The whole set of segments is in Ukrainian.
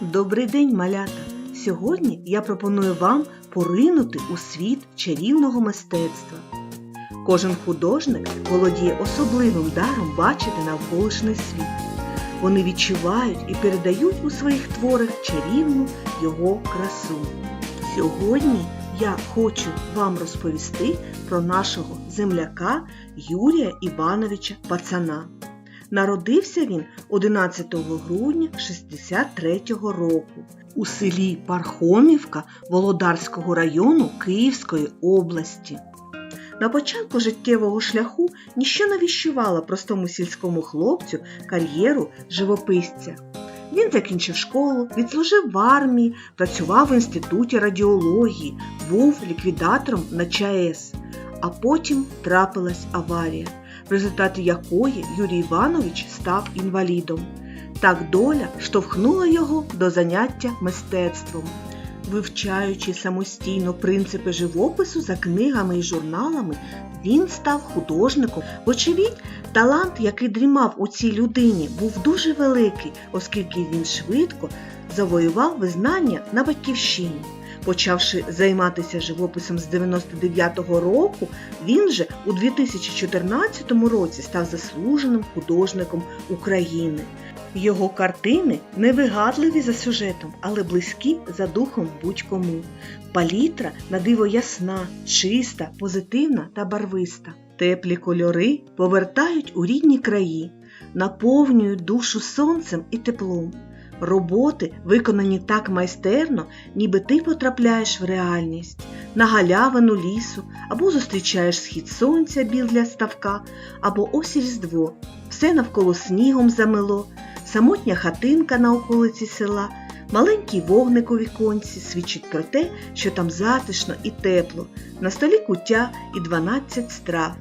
Добрий день, малята! Сьогодні я пропоную вам поринути у світ чарівного мистецтва. Кожен художник володіє особливим даром бачити навколишній світ. Вони відчувають і передають у своїх творах чарівну його красу. Сьогодні я хочу вам розповісти про нашого земляка Юрія Івановича Пацана. Народився він 11 грудня 63 року у селі Пархомівка Володарського району Київської області. На початку життєвого шляху ніщо не віщувало простому сільському хлопцю кар'єру живописця. Він закінчив школу, відслужив в армії, працював в інституті радіології, був ліквідатором на ЧАЕС, а потім трапилась аварія в результаті якої Юрій Іванович став інвалідом. Так доля штовхнула його до заняття мистецтвом. Вивчаючи самостійно принципи живопису за книгами і журналами, він став художником. Вочевидь, талант, який дрімав у цій людині, був дуже великий, оскільки він швидко завоював визнання на батьківщині. Почавши займатися живописом з 99-го року, він же у 2014 році став заслуженим художником України. Його картини невигадливі за сюжетом, але близькі за духом будь-кому. Палітра на диво ясна, чиста, позитивна та барвиста. Теплі кольори повертають у рідні краї, наповнюють душу сонцем і теплом. Роботи виконані так майстерно, ніби ти потрапляєш в реальність, на галявину лісу, або зустрічаєш схід сонця біля ставка, або ось різдво. Все навколо снігом замело, самотня хатинка на околиці села, маленький вогник у віконці свідчить про те, що там затишно і тепло, на столі куття і 12 страв.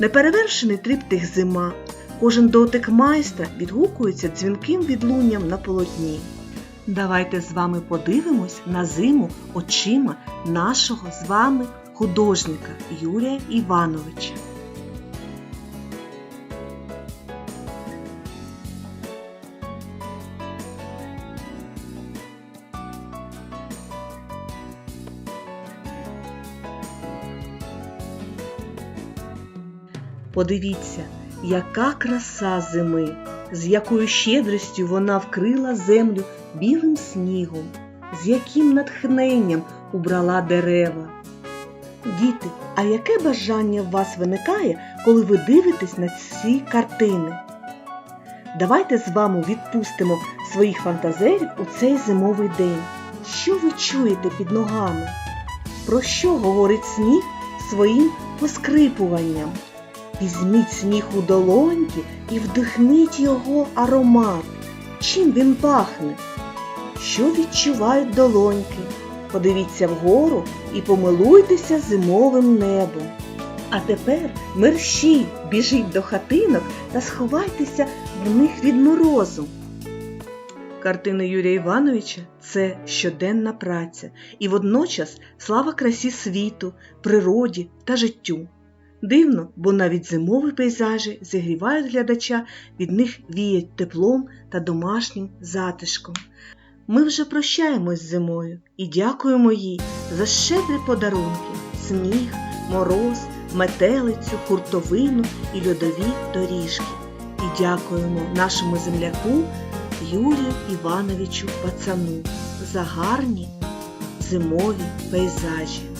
Неперевершений триптих зима. Кожен дотик майстра відгукується дзвінким відлунням на полотні. Давайте з вами подивимось на зиму очима нашого з вами художника Юрія Івановича. Подивіться, яка краса зими, з якою щедрістю вона вкрила землю білим снігом, з яким натхненням убрала дерева. Діти, а яке бажання в вас виникає, коли ви дивитесь на ці картини? Давайте з вами відпустимо своїх фантазерів у цей зимовий день. Що ви чуєте під ногами? Про що говорить сніг своїм поскрипуванням? Візьміть сніг у долоньки і вдихніть його аромат. Чим він пахне? Що відчувають долоньки? Подивіться вгору і помилуйтеся зимовим небом. А тепер мерщій біжіть до хатинок та сховайтеся в них від морозу. Картини Юрія Івановича це щоденна праця і водночас слава красі світу, природі та життю. Дивно, бо навіть зимові пейзажі зігрівають глядача, від них віять теплом та домашнім затишком. Ми вже прощаємось з зимою і дякуємо їй за щедрі подарунки, сніг, мороз, метелицю, хуртовину і льодові доріжки. І дякуємо нашому земляку Юрію Івановичу Пацану за гарні зимові пейзажі.